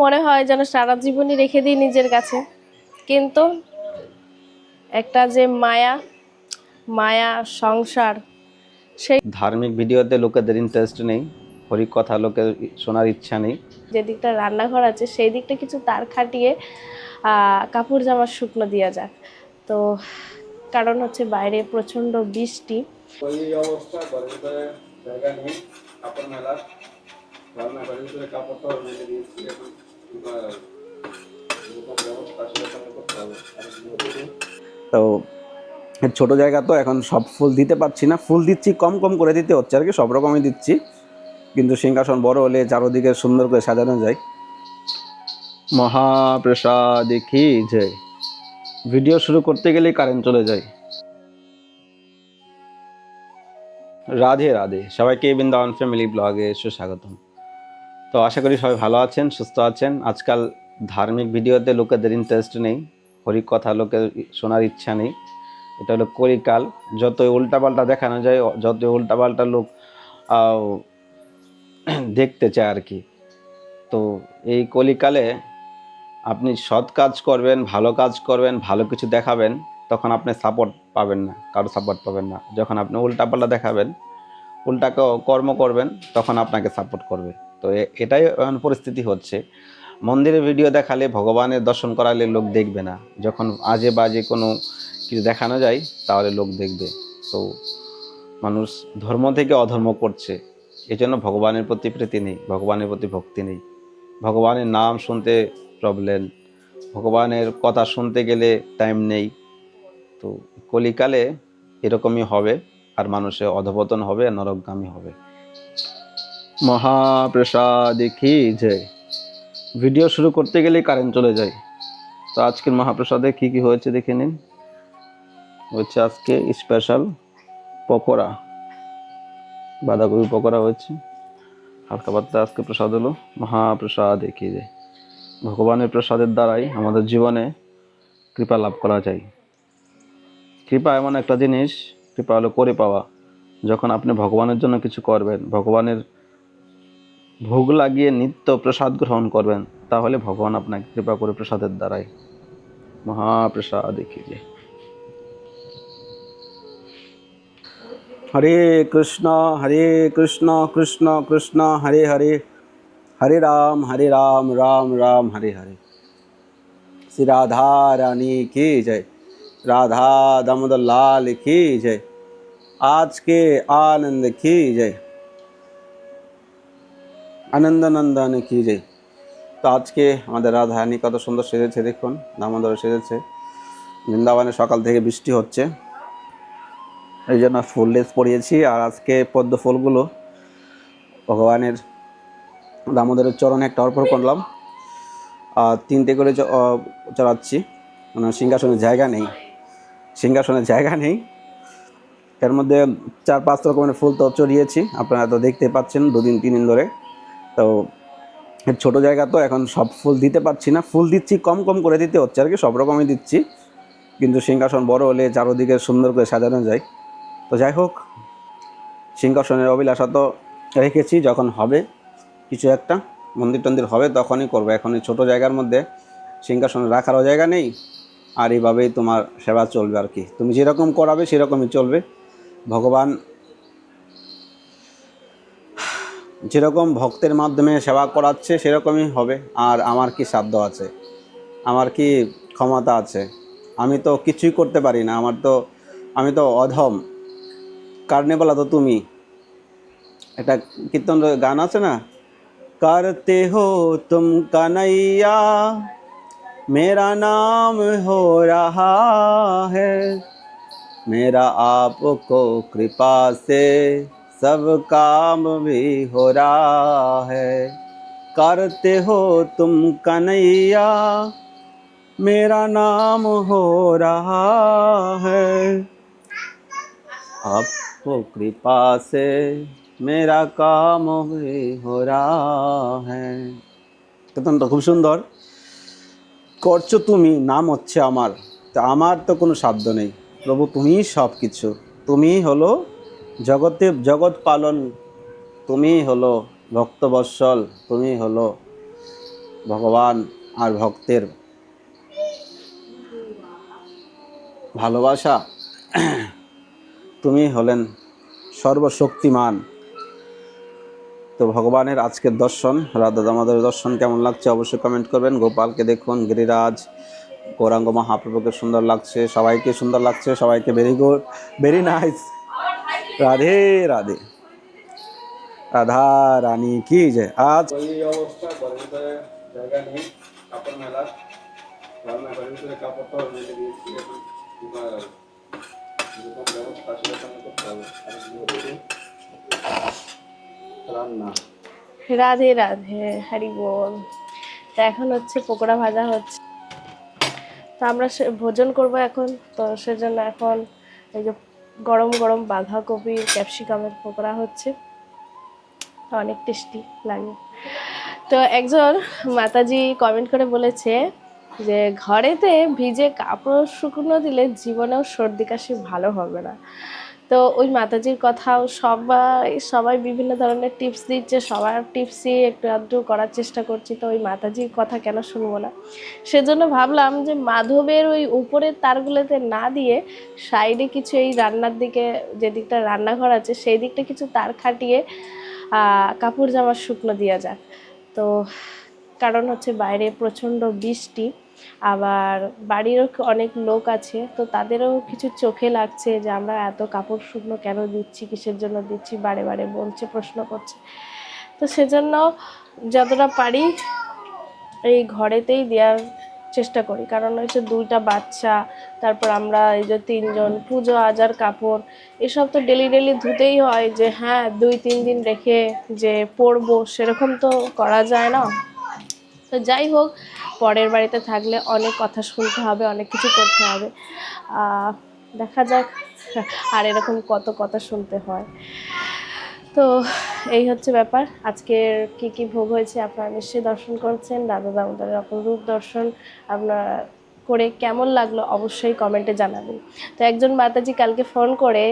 মনে হয় যেন সারা জীবনই রেখে দিই নিজের কাছে। কিন্তু একটা যে মায়া মায়া সংসার সেই ধার্মিক ভিডিওতে লোকেদের ইন্টারেস্ট নেই হরিক কথা লোকের শোনার ইচ্ছা নেই। যে দিকটা রান্নাঘর আছে সেই দিকটা কিছু তার খাটিয়ে কাপড় জামা শুকনো দেওয়া যাক। তো কারণ হচ্ছে বাইরে প্রচণ্ড বৃষ্টি। রান্নাঘরের ভিতরে কাপড় তো ছোট জায়গা তো এখন সব ফুল দিতে পারছি না। ফুল দিচ্ছি, কম কম করে দিতে হচ্ছে আর কি, সব রকমই দিচ্ছি। কিন্তু সিংহাসন বড় হলে চারোদিকে সুন্দর করে সাজানো যায়। মহাপ্রসাদ কি জয়। ভিডিও শুরু করতে গেলেই কারেন্ট চলে যায়। রাধে রাধে, সবাইকে বৃন্দাবন ফ্যামিলি ব্লগে সুস্বাগতম। তো আশা করি সবাই ভালো আছেন, সুস্থ আছেন। আজকাল ধার্মিক ভিডিওতে লোকেদের ইন্টারেস্ট নেই, হরিক কথা লোকের শোনার ইচ্ছা নেই। এটা হলো কলিকাল যতই উল্টাপাল্টা দেখানো যায়, যতই উল্টাপাল্টা লোক দেখতে চায় আর কি। তো এই কলিকালে আপনি সৎ কাজ করবেন, ভালো কাজ করবেন, ভালো কিছু দেখাবেন, তখন আপনি সাপোর্ট পাবেন না, কারও সাপোর্ট পাবেন না। যখন আপনি উল্টাপাল্টা দেখাবেন, উল্টা কর্ম করবেন, তখন আপনাকে সাপোর্ট করবে। তো এটাই পরিস্থিতি হচ্ছে। মন্দিরে ভিডিও দেখালে ভগবানের দর্শন করালে লোক দেখবে না। যখন আজে বাজে কোনো কিছু দেখানো যায়, তাহলে লোক দেখবে। তো মানুষ ধর্ম থেকে অধর্ম করছে। এই জন্য ভগবানের প্রতি প্রীতি নেই, ভগবানের প্রতি ভক্তি নেই। ভগবানের নাম শুনতে প্রবলেম ভগবানের কথা শুনতে গেলে টাইম নেই। তো কলিকালে এরকমই হবে, আর মানুষের অধপতন হবে, নরকগামী হবে। মহাপ্রসাদ কি জয়? ভিডিও শুরু করতে গেলেই কারেন্ট চলে যায়। তো আজকের মহাপ্রসাদে কি কি হয়েছে দেখে নিন। হচ্ছে আজকে স্পেশাল পকোড়া, বাঁধাকপি পকোড়া হয়েছে। হালকা পাতলা আজকে প্রসাদ হলো। মহাপ্রসাদ কি যায় ভগবানের প্রসাদের দ্বারাই আমাদের জীবনে কৃপা লাভ করা যায়। কৃপা এমন একটা জিনিস, কৃপা হলো করে পাওয়া। যখন আপনি ভগবানের জন্য কিছু করবেন, ভগবানের ভোগ লাগিয়ে নিত্য প্রসাদ গ্রহণ করবেন, তাহলে ভগবান আপনাকে কৃপা করে প্রসাদের দ্বারাই। মহাপ্রসাদ খিজে হরে কৃষ্ণ হরে কৃষ্ণ কৃষ্ণ কৃষ্ণ, হরে হরে। হরে রাম হরে রাম রাম রাম, হরে হরে। শ্রী রাধা রানী কে জয়। রাধা দামোদর লাল কে জয়। আজকে আনন্দ কে জয়। जय আনন্দ নন্দন কি রে তো আজকে আমাদের রাধারানী কত সুন্দর সেজেছে, দেখুন, দামোদর সেজেছে। বৃন্দাবনে সকাল থেকে বৃষ্টি হচ্ছে। এই জন্য ফুল লেস পরিয়েছি, আর আজকে পদ্ম ফুলগুলো ভগবানের দামোদরের চরণে একটা অর্পণ করলাম। আর তিনটে করে চড়াচ্ছি। মানে সিংহাসনের জায়গা নেই। সিংহাসনের জায়গা নেই। এর মধ্যে চার পাঁচ রকমের ফুল তো চড়িয়েছি। আপনারা তো দেখতে পাচ্ছেন, দুদিন তিন দিন ধরে। তো ছোটো জায়গা তো এখন সব ফুল দিতে পারছি না। ফুল দিচ্ছি, কম কম করে দিতে হচ্ছে আর কি, সব রকমই দিচ্ছি। কিন্তু সিংহাসন বড় হলে চারোদিকে সুন্দর করে সাজানো যায়। তো যাই হোক, সিংহাসনের অভিলাষা তো রেখেছি, যখন হবে কিছু একটা, মন্দির টন্দির হবে তখনই করব। এখন এই ছোটো জায়গার মধ্যে সিংহাসন রাখারও জায়গা নেই, আর এইভাবেই তোমার সেবা চলবে আর কি। তুমি যেরকম করাবে সেরকমই চলবে। ভগবান যেরকম ভক্তের মাধ্যমে সেবা করাচ্ছে সেরকমই হবে আর আমার কি সাধ্য আছে আমার কি ক্ষমতা আছে আমি তো কিছুই করতে পারি না আমার তো আমি তো অধম কারণে বলা তো তুমি একটা কীর্তন গান আছে না करते हो तुम कन्हैया मेरा नाम हो रहा है मेरा आपको कृपा से सब काम भी हो रहा है करते हो तुम कन्हैया मेरा नाम हो रहा है आपको कृपा से मेरा काम भी हो रहा है কীর্তনটা খুব সুন্দর করছো তুমি নাম হচ্ছে আমার তা আমার তো কোনো সাধ্য নেই প্রভু তুমিই সব কিছু তুমিই হলো জগতে জগৎ পালন, তুমিই হলো ভক্তবৎসল তুমি হলো ভগবান আর ভক্তের ভালোবাসা। তুমি হলেন সর্বশক্তিমান। তো ভগবানের আজকের দর্শন, রাধা দামোদর দর্শন কেমন লাগছে অবশ্যই কমেন্ট করবেন। গোপালকে দেখুন, গিরিরাজ, গৌরাঙ্গ মহাপ্রভুকে সুন্দর লাগছে, সবাইকে সুন্দর লাগছে, সবাইকে very good very nice Radhe Radhe. Radha Rani কি যে আজ অবস্থা জায়গা নেই কাপড় মেলা। কাপড় তো রাধে রাধে হরি বল। তো এখন হচ্ছে পকোড়া ভাজা হচ্ছে। তো আমরা সে- ভোজন করব এখন। তো সেজন্য এখন এই যে গরম গরম বাঁধাকপি ক্যাপসিকামের পকোড়া হচ্ছে। অনেক টেস্টি লাগে। তো একজন মাতাজি কমেন্ট করে বলেছে যে, ঘরেতে ভিজে কাপড় শুকনো দিলে জীবনেও সর্দি কাশি ভালো হবে না। তো ওই মাতাজির কথাও সবাই সবাই বিভিন্ন ধরনের টিপস দিচ্ছে, সবার টিপসই একটু আধটু করার চেষ্টা করছি, তো ওই মাতাজির কথা কেন শুনব না? সেজন্য ভাবলাম যে মাধবের ওই উপরের তারগুলোতে না দিয়ে সাইডে কিছু এই রান্নার দিকে যে দিকটা রান্নাঘর আছে, সেই দিকটা কিছু তার খাটিয়ে কাপড় জামা শুকনো দেওয়া যাক। তো কারণ হচ্ছে বাইরে প্রচণ্ড বৃষ্টি। আবার বাড়িরও অনেক লোক আছে, তো তাদেরও কিছু চোখে লাগছে যে আমরা এত কাপড় শুকনো কেন দিচ্ছি, কিসের জন্য দিচ্ছি, বারে বারে বলছে, প্রশ্ন করছে। তো সেজন্য যতটা পারি এই ঘরেতেই দেওয়ার চেষ্টা করি। কারণ হচ্ছে দুইটা বাচ্চা, তারপর আমরা এই যে তিনজন, পুজো, আজার, কাপড়, এসব তো ডেলি ডেলি ধুতেই হয় যে হ্যাঁ দুই, তিন দিন রেখে যে পরবো, সেরকম তো করা যায় না। তো যাই হোক পরের বাড়িতে থাকলে অনেক কথা শুনতে হবে, অনেক কিছু করতে হবে। দেখা যাক আর এরকম কত কথা শুনতে হয়। তো এই হচ্ছে ব্যাপার। আজকের কি কি ভোগ হয়েছে আপনারা নিশ্চয়ই দর্শন করছেন। দাদা দামোদরের অপরূপ দর্শন। আপনার করে কেমন লাগল অবশ্যই কমেন্টে জানাবেন। তো একজন মাতাজি কালকে ফোন করে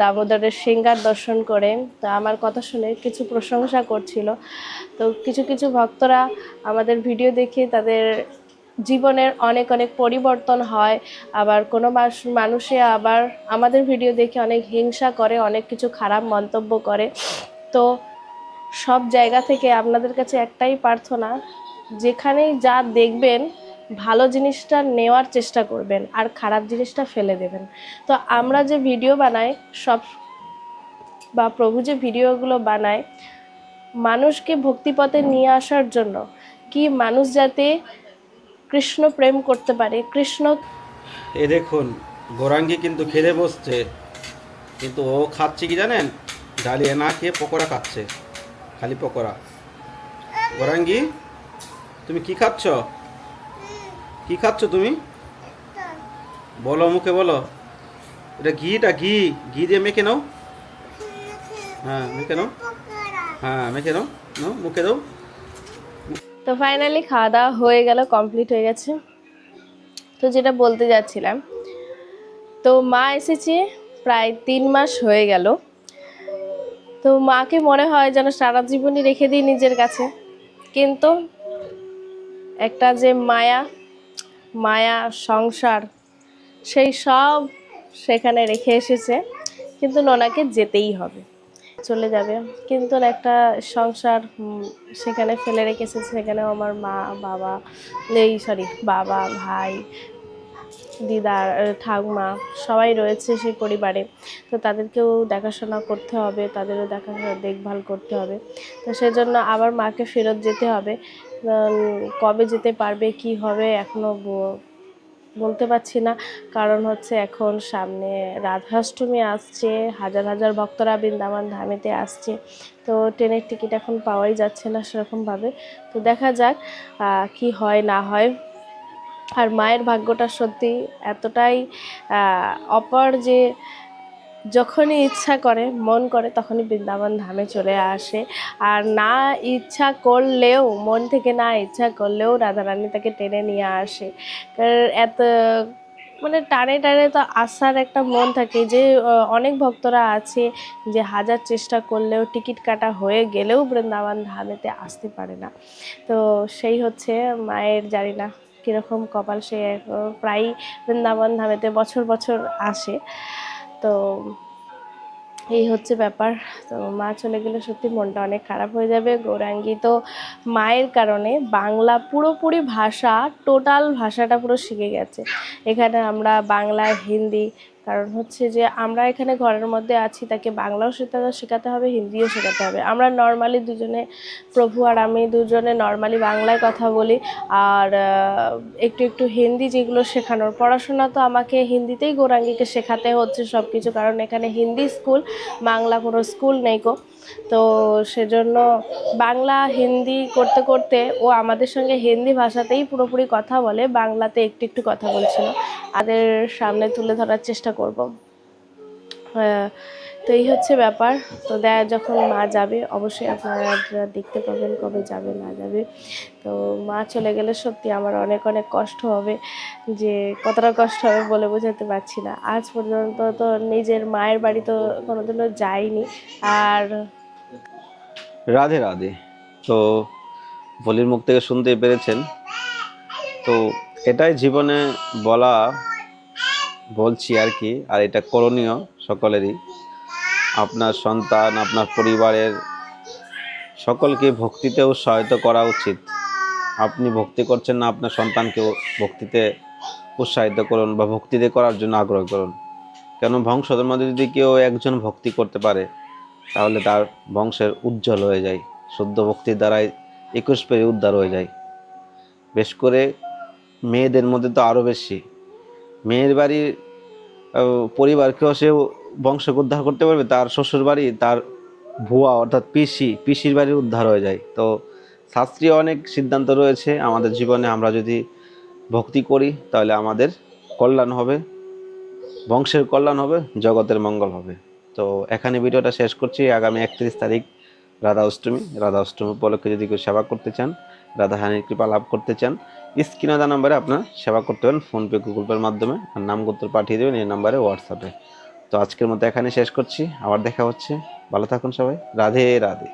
দামোদরের সিঙ্গার দর্শন করে। তো আমার কথা শুনে কিছু প্রশংসা করছিল। তো কিছু কিছু ভক্তরা আমাদের ভিডিও দেখে তাদের জীবনের অনেক অনেক পরিবর্তন হয়। আবার কোনো মানুষে আবার আমাদের ভিডিও দেখে অনেক হিংসা করে, অনেক কিছু খারাপ মন্তব্য করে। তো সব জায়গা থেকে আপনাদের কাছে একটাই প্রার্থনা, যেখানেই যা দেখবেন ভালো জিনিসটা নেওয়ার চেষ্টা করবেন আর খারাপ জিনিসটা ফেলে দেবেন। তো আমরা যে ভিডিও বানাই, সব বা প্রভু যে ভিডিওগুলো বানায়, মানুষকে ভক্তিপথে নিয়ে আসার জন্য কি মানুষ যাতে কৃষ্ণ প্রেম করতে পারে, কৃষ্ণ এ দেখুন, গোরাঙ্গি কিন্তু খেতে বসছে, কিন্তু ও খাচ্ছে কি জানেন? ডালিয়া না খেয়ে পকোড়া খাচ্ছে, খালি পকোড়া। গোরাঙ্গি, তুমি কি খাচ্ছ? কি খাচ্ছ তুমি? বলো মুখে বলো। এটা ঘিটা ঘি ঘি দিয়ে মেখে নাও। হ্যাঁ মেখে নাও। হ্যাঁ মেখে নাও। নাও, মুখে দাও। তো ফাইনালি খাওয়া দাওয়া হয়ে গেল কমপ্লিট হয়ে গেছে। তো যেটা বলতে যাচ্ছিলাম, তো মা এসেছে প্রায় তিন মাস হয়ে গেল। তো মাকে মনে হয় যেন সারা জীবনই রেখে দিই নিজের কাছে। কিন্তু একটা যে মায়া মায়া সংসার সেই সব সেখানে রেখে এসেছে। কিন্তু নোনাকে যেতেই হবে। চলে যাবে। কিন্তু একটা সংসার সেখানে ফেলে রেখেছে। সেখানেও আমার মা বাবা এই সরি বাবা ভাই আহ, ঠাকুমা সবাই রয়েছে সেই পরিবারে। তো তাদেরকেও দেখাশোনা করতে হবে। তাদেরও দেখাশোনা দেখভাল করতে হবে। তো সেজন্য আবার মাকে ফেরত যেতে হবে। কবে যেতে পারবে, কি হবে এখনও বলতে পারছি না। কারণ হচ্ছে এখন সামনে রাধাষ্টমী আসছে, হাজার হাজার ভক্তরা বৃন্দাবন ধামেতে আসছে। তো ট্রেনের টিকিট এখন পাওয়াই যাচ্ছে না সেরকমভাবে। তো দেখা যাক কি হয়, না হয়। আর মায়ের ভাগ্যটা সত্যি এতটাই অপার যে যখনই ইচ্ছা করে মন করে তখনই বৃন্দাবন ধামে চলে আসে। আর না ইচ্ছা করলেও মন থেকে না ইচ্ছা করলেও রাধারানী তাকে টেনে নিয়ে আসে। এত মানে টানে টানে তো আসার একটা মন থাকে যে অনেক ভক্তরা আছে যে হাজার চেষ্টা করলেও টিকিট কাটা হয়ে গেলেও বৃন্দাবন ধামেতে আসতে পারে না। তো সেই হচ্ছে মায়ের জানি না কীরকম কপাল সে আহ, প্রায় বৃন্দাবন ধামেতে বছর বছর আসে। তো এই হচ্ছে ব্যাপার। তো মা চলে গেলে সত্যি মনটা অনেক খারাপ হয়ে যাবে। গৌরাঙ্গী তো মায়ের কারণে বাংলা পুরোপুরি ভাষা, টোটাল ভাষাটা পুরো শিখে গেছে। এখানে আমরা বাংলা হিন্দি কারণ হচ্ছে যে আমরা এখানে ঘরের মধ্যে আছি, তাকে বাংলাও শেখাতে হবে, হিন্দিও শেখাতে হবে। আমরা নর্মালি দুজনে প্রভু আর আমি দুজনে নর্মালি বাংলায় কথা বলি। আর একটু একটু হিন্দি যেগুলো শেখানোর। পড়াশোনা তো আমাকে হিন্দিতেই গৌরাঙ্গীকে শেখাতে হচ্ছে সব কিছু কারণ এখানে হিন্দি স্কুল, বাংলা কোনো স্কুল নেই গো। তো সেজন্য বাংলা হিন্দি করতে করতে ও আমাদের সঙ্গে হিন্দি ভাষাতেই পুরোপুরি কথা বলে, বাংলাতে একটু একটু কথা বলছিল। তাদের সামনে তুলে ধরার চেষ্টা করব। তো এই হচ্ছে ব্যাপার। তো দেয় যখন মা যাবে, অবশ্যই আপনারা দেখতে পাবেন কবে যাবে, না যাবে। তো মা চলে গেলে সত্যি আমার অনেক অনেক কষ্ট হবে, যে কতটা কষ্ট হবে বলে বোঝাতে পারছি না। আজ পর্যন্ত তো নিজের মায়ের বাড়ি তো কোনোদিনও যাইনি। আর রাধে রাধে। তো বলির মুখ থেকে শুনতেই পেরেছেন। তো এটাই জীবনে বলা বলছি আর কি, আর এটা করণীয় সকলেরই। আপনার সন্তান, আপনার পরিবারের সকলকে ভক্তিতে উৎসাহিত করা উচিত। আপনি ভক্তি করছেন না, আপনার সন্তানকেও ভক্তিতে উৎসাহিত করুন বা ভক্তিতে করার জন্য আগ্রহ করুন। কেন বংশধর মধ্যে যদি কেউ একজন ভক্তি করতে পারে তাহলে তার বংশের উজ্জ্বল হয়ে যায় শুদ্ধ ভক্তির দ্বারাই একুশ পেরে উদ্ধার হয়ে যায়। বেশ করে মেয়েদের মধ্যে তো আরও বেশি। মেয়ের বাড়ির পরিবারকেও সে বংশকে উদ্ধার করতে পারবে, তার শ্বশুর বাড়ি, তার ভুয়া অর্থাৎ পিসি, পিসির বাড়ি উদ্ধার হয়ে যায়। তো শাস্ত্রীয় অনেক সিদ্ধান্ত রয়েছে, আমাদের জীবনে আমরা যদি ভক্তি করি, তাহলে আমাদের কল্যাণ হবে, বংশের কল্যাণ হবে, জগতের মঙ্গল হবে। তো এখানে ভিডিওটা শেষ করছি। আগামী একত্রিশ তারিখ রাধা অষ্টমী। রাধা অষ্টমী উপলক্ষে যদি কেউ সেবা করতে চান, রাধা হানির কৃপা লাভ করতে চান, স্ক্রিনে দেওয়া নাম্বারে আপনার সেবা করতে পারেন। ফোনপে, গুগল পের মাধ্যমে আর নাম গোত্র পাঠিয়ে দেবেন এই নাম্বারে হোয়াটসঅ্যাপে। তো আজকের মতো এখানে শেষ করছি। আবার দেখা হচ্ছে। ভালো থাকুন সবাই। রাধে রাধে।